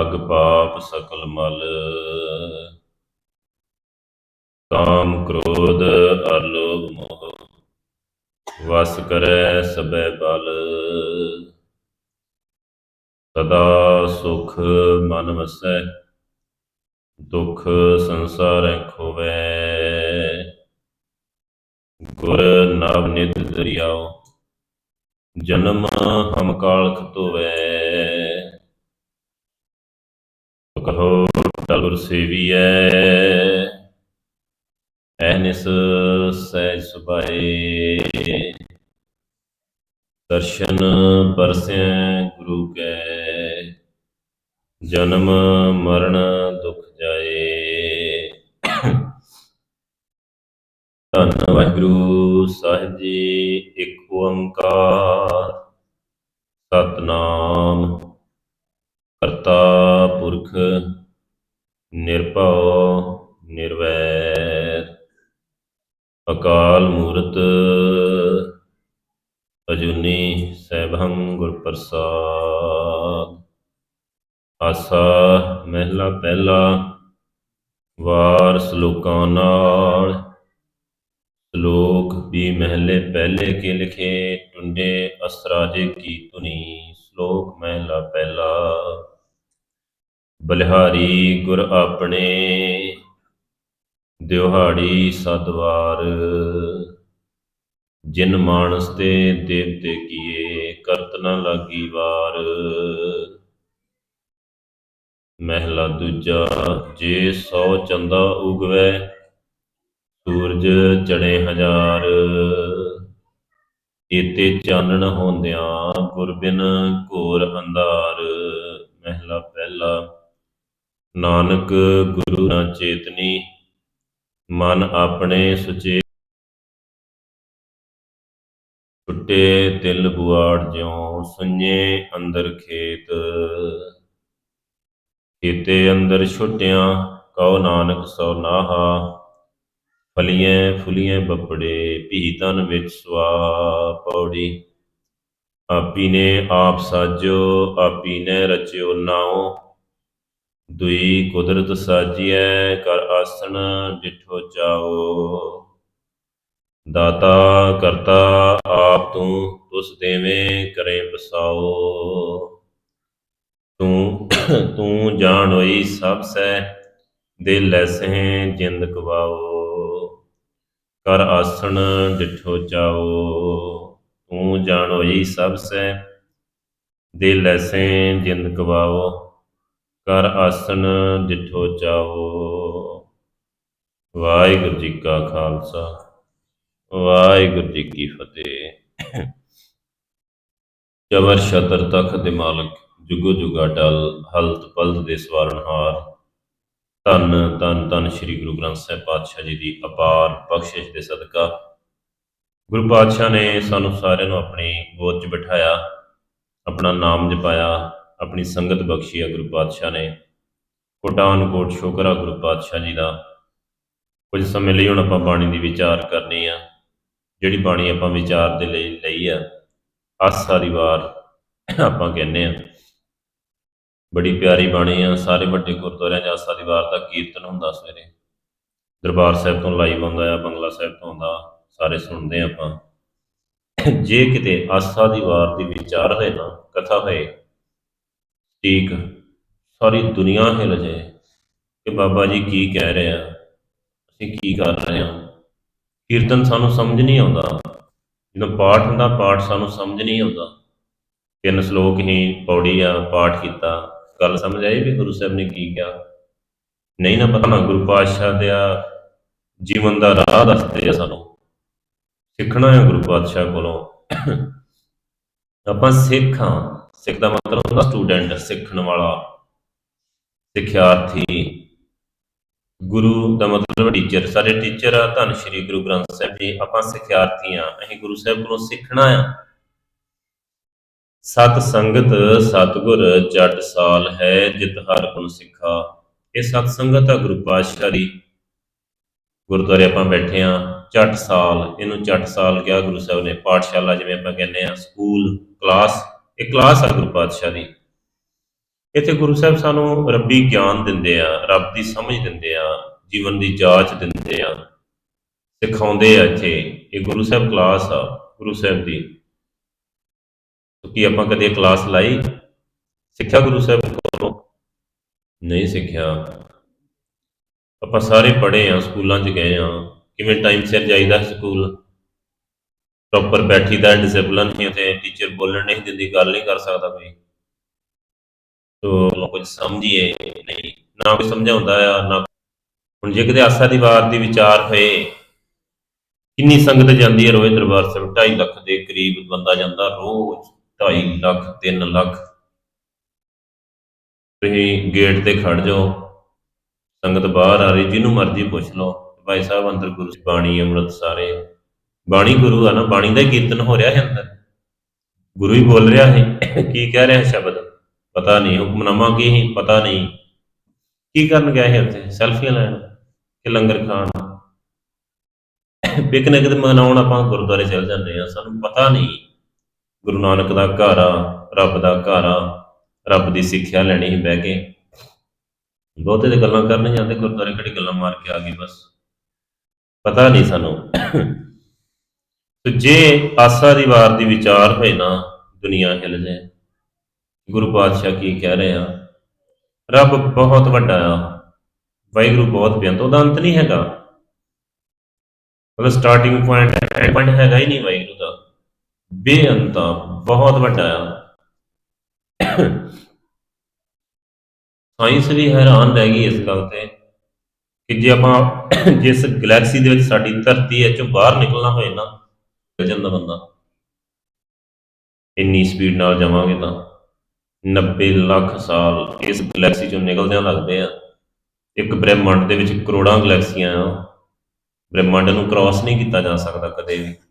ਅਗ ਪਾਪ ਸਕਲ ਮਲ। ਕਾਮ ਕ੍ਰੋਧ ਅਰ ਮੋਹ। ਵਸ ਕਰੈ ਸਬੈ ਬਲ। ਸਦਾ ਸੁਖ ਮਨ ਵਸੈ, ਦੁਖ ਸੰਸਾਰੈ ਖੋਵੈ। ਗੁਰ ਨਵ ਨਿਤ ਦਰਿਆਓ, ਜਨਮ ਹਮ ਕਾਲਖ ਧੋਵੈ। ਕਹੋ ਟਲੁਰ ਸੇਵੀਐ। ਐਨਿਸ ਸਹਿਜ ਸੁਭਾਏ। ਦਰਸ਼ਨ ਪਰਸੈ ਗੁਰੂ ਕੈ। ਜਨਮ ਮਰਨ ਦੁਖ ਜਾਏ। ਧੰਨ ਵਾਹਿਗੁਰੂ ਸਾਹਿਬ ਜੀ, ਇੱਕ ਓੰਕਾਰ। ਸਤਨਾਮ ਕਰਤਾ ਪੁਰਖ ਨਿਰਭਉ ਨਿਰਵੈਰ। ਅਕਾਲ ਮੂਰਤ ਅਜੂਨੀ ਸੈਭੰ ਗੁਰ ਪ੍ਰਸਾਦ ਆਸਾ ਮਹਿਲਾ ਪਹਿਲਾ ਵਾਰ ਸ਼ਲੋਕਾਂ ਨਾਲ। ਸ਼ਲੋਕ ਵੀ ਮਹਿਲੇ ਪਹਿਲੇ ਕੇ ਲਿਖੇ, ਟੁੰਡੇ ਅਸਰਾਜੇ ਕੀ ਧੁਨੀ ਸ਼ਲੋਕ ਮਹਿਲਾ ਪਹਿਲਾ। ਬਲਿਹਾਰੀ ਗੁਰ ਆਪਣੇ ਦਿਵਹਾੜੀ ਸਦਵਾਰ ਜਿਨ ਮਾਨਸ ਤੇ ਦੇਵਤੇ ਕੀਏ, ਕਰਤ ਨ ਲਾਗੀ ਵਾਰ। ਮਹਿਲਾ ਦੂਜਾ, ਜੇ ਸੌ ਚੰਦਾ ਉਗਵੇ, ਸੂਰਜ ਚੜੇ ਹਜ਼ਾਰ। ਏਤੇ ਚਾਨਣ ਹੁੰਦਿਆਂ ਗੁਰਬਿਨ ਘੋਰ ਅੰਧਾਰ। ਮਹਿਲਾ ਪਹਿਲਾ, ਨਾਨਕ ਗੁਰੂ ਨਾ ਚੇਤਨੀ, ਮਨ ਆਪਣੇ ਸੁਚੇ ਟੁੱਟੇ ਤਿਲ ਬੁਆੜ ਜਿਉ ਸੁඤੇ ਅੰਦਰ ਖੇਤ। ਖੇਤੇ ਅੰਦਰ ਛੁੱਟਿਆਂ, ਕਉ ਨਾਨਕ ਸੋ ਨਾਹਾ ਫਲੀਆਂ ਫੁਲੀਆਂ ਬੱਪੜੇ ਭੀ ਤਨ ਵਿੱਚ ਸਵਾ ਪੌੜੀ। ਆਪੀ ਨੇ ਆਪ ਸਾਜੋ, ਆਪੀ ਨੇ ਰਚਿਓ ਨਾਉ। ਦੁਈ ਕੁਦਰਤ ਸਾਜੀਐ, ਕਰ ਆਸਣ ਡਿਠੋ ਜਾਓ ਦਾਤਾ, ਕਰਤਾ ਆਪ ਤੂੰ, ਤੁਸ ਦੇਵੇਂ ਕਰੇ ਬਸਾਓ ਤੂੰ ਤੂੰ ਜਾਣ ਹੋਈ ਸਭ ਸੈ ਦਿਲ ਲੈਸਹਿ ਜਿੰਦ ਕਵਾਓ ਕਰ ਆਸਣ ਡਿਠੋ ਚਾਓ, ਤੂੰ ਜਾਣ ਹੋਈ ਸਭ ਸੈ। ਦਿਲ ਲੈਸਹਿ ਜਿੰਦ ਕਵਾਓ ਕਰ ਆਸਣ ਡਿਠੋ ਚਾਓ। ਵਾਹਿਗੁਰੂ ਜੀ ਕਾ ਖਾਲਸਾ, ਵਾਹਿਗੁਰੂ ਜੀ ਕੀ ਫਤਿਹ। ਜਬਰ ਸ਼ਤਰ ਤਖਤ ਦੇ ਮਾਲਕ ਜੁਗੋ ਜੁਗਾ ਡਲ ਹਲਤ ਪਲਤ ਦੇ ਸਵਾਰਨਹਾਰ ਧੰਨ ਧੰਨ ਧੰਨ ਸ੍ਰੀ ਗੁਰੂ ਗ੍ਰੰਥ ਸਾਹਿਬ ਪਾਤਸ਼ਾਹ ਜੀ ਦੀ ਅਪਾਰ ਬਖਸ਼ਿਸ਼ ਦੇ ਸਦਕਾ। ਗੁਰੂ ਪਾਤਸ਼ਾਹ ਨੇ ਸਾਨੂੰ ਸਾਰਿਆਂ ਨੂੰ ਆਪਣੀ ਗੋਦ 'ਚ ਬਿਠਾਇਆ, ਆਪਣਾ ਨਾਮ ਜਪਾਇਆ, ਆਪਣੀ ਸੰਗਤ ਬਖਸ਼ੀ ਆ ਗੁਰੂ ਪਾਤਸ਼ਾਹ ਨੇ। ਕੋਟਾਨ ਕੋਟ ਸ਼ੁਕਰ ਆ ਗੁਰੂ ਪਾਤਸ਼ਾਹ ਜੀ ਦਾ। ਕੁਝ ਸਮੇਂ ਲਈ ਹੁਣ ਆਪਾਂ ਬਾਣੀ ਦੀ ਵਿਚਾਰ ਕਰਨੀ ਆ। ਜਿਹੜੀ ਬਾਣੀ ਆਪਾਂ ਵਿਚਾਰ ਦੇ ਲਈ ਲਈ ਆ, ਆਸਾ ਦੀ ਵਾਰ ਆਪਾਂ ਕਹਿੰਦੇ ਆ। ਬੜੀ ਪਿਆਰੀ ਬਾਣੀ ਆ, ਸਾਰੇ ਵੱਡੇ ਗੁਰਦੁਆਰਿਆਂ 'ਚ ਆਸਾ ਦੀ ਵਾਰ ਦਾ ਕੀਰਤਨ ਹੁੰਦਾ ਸਵੇਰੇ। ਦਰਬਾਰ ਸਾਹਿਬ ਤੋਂ ਲਾਈਵ ਆਉਂਦਾ ਆ, ਬੰਗਲਾ ਸਾਹਿਬ ਤੋਂ ਆਉਂਦਾ, ਸਾਰੇ ਸੁਣਦੇ ਆ ਆਪਾਂ। ਜੇ ਕਿਤੇ ਆਸਾ ਦੀ ਵਾਰ ਦੀ ਵਿਚਾਰ ਹੋਏ ਨਾ ਕਥਾ ਹੋਏ ਠੀਕ ਸਾਰੀ ਦੁਨੀਆ ਹਿਲ ਜਾਏ ਕਿ ਬਾਬਾ ਜੀ ਕੀ ਕਹਿ ਰਹੇ ਆ, ਅਸੀਂ ਕੀ ਕਰ ਰਹੇ ਹਾਂ। ਕੀਰਤਨ ਸਾਨੂੰ ਸਮਝ ਨਹੀਂ ਆਉਂਦਾ। ਜਦੋਂ ਪਾਠ ਹੁੰਦਾ, ਪਾਠ ਸਾਨੂੰ ਸਮਝ ਨਹੀਂ ਆਉਂਦਾ। ਤਿੰਨ ਸ਼ਲੋਕ ਹੀ ਪੌੜੀ ਆ, ਪਾਠ ਕੀਤਾ ਗੱਲ ਸਮਝ ਆਈ ਵੀ ਗੁਰੂ ਸਾਹਿਬ ਨੇ ਕੀ ਕਿਹਾ? ਨਹੀਂ ਨਾ ਪਤਾ ਨਾ, ਗੁਰੂ ਪਾਤਸ਼ਾਹ ਦੇ ਜੀਵਨ ਦਾ ਰਾਹ ਦੱਸਦੇ ਆ ਸਾਨੂੰ। ਸਿੱਖਣਾ ਹੈ ਗੁਰੂ ਪਾਤਸ਼ਾਹ ਕੋਲੋਂ। ਆਪਾਂ ਸਿੱਖ ਹਾਂ। ਸਿੱਖ ਦਾ ਮਤਲਬ ਹੁੰਦਾ ਸਟੂਡੈਂਟ ਸਿੱਖਣ ਵਾਲਾ, ਸਿੱਖਿਆਰਥੀ। ਗੁਰੂ ਦਾ ਮਤਲਬ ਟੀਚਰ ਸਾਡੇ ਟੀਚਰ ਆ ਧੰਨ ਸ਼੍ਰੀ ਗੁਰੂ ਗ੍ਰੰਥ ਸਾਹਿਬ ਜੀ, ਆਪਾਂ ਸਿੱਖਿਆਰਥੀ ਆ ਅਸੀਂ ਗੁਰੂ ਸਾਹਿਬ ਕੋਲੋਂ ਸਿੱਖਣਾ ਆ। ਸਤ ਸੰਗਤ, ਸਤਗੁਰ ਜਟ ਸਾਲ ਹੈ ਜਿਤ ਹਰ ਗੁਣ ਸਿੱਖਾ। ਇਹ ਸਤ ਸੰਗਤ ਆ ਗੁਰੂ ਪਾਤਸ਼ਾਹ ਦੀ। ਗੁਰਦੁਆਰੇ ਆਪਾਂ ਬੈਠੇ ਆ ਚਟ ਸਾਲ, ਇਹਨੂੰ ਚਟ ਸਾਲ ਕਿਹਾ ਗੁਰੂ ਸਾਹਿਬ ਨੇ। ਪਾਠਸ਼ਾਲਾ ਜਿਵੇਂ ਆਪਾਂ ਕਹਿੰਦੇ ਆ, ਸਕੂਲ, ਕਲਾਸ, ਇਹ ਕਲਾਸ ਆ ਗੁਰੂ ਪਾਤਸ਼ਾਹ ਦੀ। ਇੱਥੇ ਗੁਰੂ ਸਾਹਿਬ ਸਾਨੂੰ ਰੱਬੀ ਗਿਆਨ ਦਿੰਦੇ ਆ, ਰੱਬ ਦੀ ਸਮਝ ਦਿੰਦੇ ਆ, ਜੀਵਨ ਦੀ ਜਾਂਚ ਦਿੰਦੇ ਆ। ਸਿਖਾਉਂਦੇ ਆ ਇੱਥੇ। ਇਹ ਗੁਰੂ ਸਾਹਿਬ ਕਲਾਸ ਆ, ਗੁਰੂ ਸਾਹਿਬ ਦੀ। ਕੀ ਆਪਾਂ ਕਦੇ ਕਲਾਸ ਲਾਈ, ਸਿੱਖਿਆ ਗੁਰੂ ਸਾਹਿਬ ਕੋਲੋਂ ਨਹੀਂ ਸਿੱਖਿਆ। ਆਪਾਂ ਸਾਰੇ ਪੜ੍ਹੇ ਆ ਸਕੂਲਾਂ 'ਚ ਗਏ ਆ ਕਿਵੇਂ ਟਾਈਮ ਸਿਰ ਜਾਈਦਾ ਸਕੂਲ? ਪ੍ਰੋਪਰ ਬੈਠੀਦਾ ਡਿਸਪਲਿਨ ਨਹੀਂ ਤੇ ਟੀਚਰ ਬੋਲਣ ਨਹੀਂ ਦਿੰਦੀ, ਗੱਲ ਨਹੀਂ ਕਰ ਸਕਦਾ ਕੋਈ। ਤੋ ਕੁਝ ਸਮਝੀਏ ਨਹੀਂ, ਨਾ ਕੋਈ ਸਮਝਾਉਂਦਾ ਆ, ਨਾ ਹੁਣ ਜੇ ਕਿਤੇ ਆਸਾ ਦੀ ਵਾਰ ਦੀ ਵਿਚਾਰ ਹੋਏ, ਕਿੰਨੀ ਸੰਗਤ ਜਾਂਦੀ ਹੈ ਰੋਜ਼ ਦਰਬਾਰ ਸਾਹਿਬ? 2.5 ਲੱਖ ਦੇ ਕਰੀਬ ਬੰਦਾ ਜਾਂਦਾ ਰੋਜ਼। ਢਾਈ ਲੱਖ 3 ਲੱਖ। ਤੁਸੀਂ ਗੇਟ ਤੇ ਖੜ ਜਾਓ। ਸੰਗਤ ਬਾਹਰ ਆ ਰਹੀ, ਜਿਹਨੂੰ ਮਰਜ਼ੀ ਪੁੱਛ ਲਓ। ਭਾਈ ਸਾਹਿਬ, ਅੰਦਰ ਗੁਰੂ ਦੀ ਬਾਣੀ ਅੰਮ੍ਰਿਤ ਸਾਰੇ ਬਾਣੀ ਗੁਰੂ ਆ ਨਾ, ਬਾਣੀ ਦਾ ਹੀ ਕੀਰਤਨ ਹੋ ਰਿਹਾ ਹੈ ਅੰਦਰ। ਗੁਰੂ ਹੀ ਬੋਲ ਰਿਹਾ ਹੈ। ਕੀ ਕਹਿ ਰਿਹਾ ਸ਼ਬਦ? ਪਤਾ ਨਹੀਂ ਹੁਕਮਨਾਮਾ ਕੀ ਹੈ? ਪਤਾ ਨਹੀਂ। ਕੀ ਕਰਨ ਗਏ ਹੈ ਉੱਥੇ? ਸੈਲਫੀਆਂ ਲੈਣ ਕਿ ਲੰਗਰ ਖਾਣ? ਪਿਕਨਿਕ ਤੇ ਮਨਾਉਣ ਆਪਾਂ ਗੁਰਦੁਆਰੇ ਚਲ ਜਾਂਦੇ ਆ ਸਾਨੂੰ ਪਤਾ ਨਹੀਂ। ਗੁਰੂ ਨਾਨਕ ਦਾ ਘਰ ਆ, ਰੱਬ ਦਾ ਘਰ ਆ, ਰੱਬ ਦੀ ਸਿੱਖਿਆ ਲੈਣੀ ਹੈ ਬਹਿ ਕੇ। ਬਹੁਤੇ ਤੇ ਗੱਲਾਂ ਕਰਨ ਜਾਂਦੇ ਗੁਰਦੁਆਰੇ ਕਿਹੜੀ ਗੱਲਾਂ ਮਾਰ ਕੇ ਆ ਗਏ ਬਸ। ਪਤਾ ਨਹੀਂ ਸਾਨੂੰ। ਤੇ ਜੇ ਆਸਾ ਦੀ ਵਾਰ ਦੀ ਵਿਚਾਰ ਹੋਏ ਨਾ, ਦੁਨੀਆ ਹਿਲ ਜਾਏ। ਗੁਰੂ ਪਾਤਸ਼ਾਹ ਕੀ ਕਹਿ ਰਹੇ ਆ? ਰੱਬ ਬਹੁਤ ਵੱਡਾ ਆ। ਵਾਹਿਗੁਰੂ ਬਹੁਤ ਬੇਅੰਤ ਉਹਦਾ ਅੰਤ ਨਹੀਂ ਹੈਗਾ। ਮਤਲਬ ਸਟਾਰਟਿੰਗ ਪੁਆਇੰਟ ਐਂਡ ਪੁਆਇੰਟ ਹੈਗਾ ਹੀ ਨਹੀਂ ਬੇਅੰਤ ਬਹੁਤ ਵੱਡਾ ਆ। ਸਾਇੰਸ ਵੀ ਹੈਰਾਨ ਰਹਿ ਗਈ ਇਸ ਗੱਲ ਤੇ ਕਿ ਜੇ ਆਪਾਂ ਜਿਸ ਗੈਲੈਕਸੀ ਦੇ ਵਿੱਚ ਸਾਡੀ ਧਰਤੀ ਹੈ, ਚੋਂ ਬਾਹਰ ਨਿਕਲਣਾ ਹੋਏ ਨਾ ਨਿਕਲ ਜਾਂਦਾ ਬੰਦਾ। ਇੰਨੀ ਸਪੀਡ ਨਾਲ ਜਾਵਾਂਗੇ ਤਾਂ 90 ਲੱਖ ਸਾਲ ਇਸ ਗੈਲੈਕਸੀ ਚੋਂ ਨਿਕਲਦਿਆਂ ਲੱਗਦੇ ਆ। ਇੱਕ ਬ੍ਰਹਿਮੰਡ ਦੇ ਵਿੱਚ ਕਰੋੜਾਂ ਗੈਲੈਕਸੀਆਂ ਆ। ਬ੍ਰਹਿਮੰਡ ਨੂੰ ਕ੍ਰਾਸ ਨਹੀਂ ਕੀਤਾ ਜਾ ਸਕਦਾ ਕਦੇ ਵੀ।